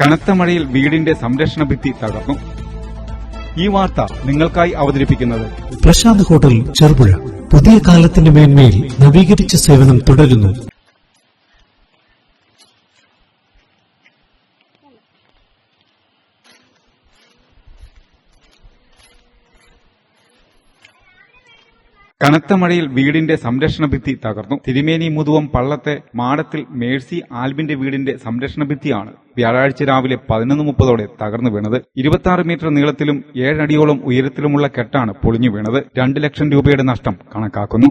കനത്ത മഴയിൽ വീടിന്റെ സംരക്ഷണ ഭിത്തി തകർന്നു. ഈ വാർത്ത നിങ്ങൾക്കായി അവതരിപ്പിക്കുന്നത് പ്രശാന്ത് ഹോട്ടൽ ചെറുപുഴ. പുതിയ കാലത്തിന്റെ മേന്മയിൽ നവീകരിച്ച സേവനം തുടരുന്നു. കനത്ത മഴയിൽ വീടിന്റെ സംരക്ഷണ ഭിത്തി തകർന്നു. തിരുമേനി മുതുവം പള്ളത്തെ മാടത്തിൽ മേഴ്സി ആൽബിന്റെ വീടിന്റെ സംരക്ഷണ ഭിത്തിയാണ് വ്യാഴാഴ്ച രാവിലെ പതിനൊന്ന് മുപ്പതോടെ തകർന്നു വീണത്. ഇരുപത്തിയാറ് മീറ്റർ നീളത്തിലും ഏഴടിയോളം ഉയരത്തിലുമുള്ള കെട്ടാണ് പൊളിഞ്ഞു വീണത്. രണ്ട് ലക്ഷം രൂപയുടെ നഷ്ടം കണക്കാക്കുന്നു.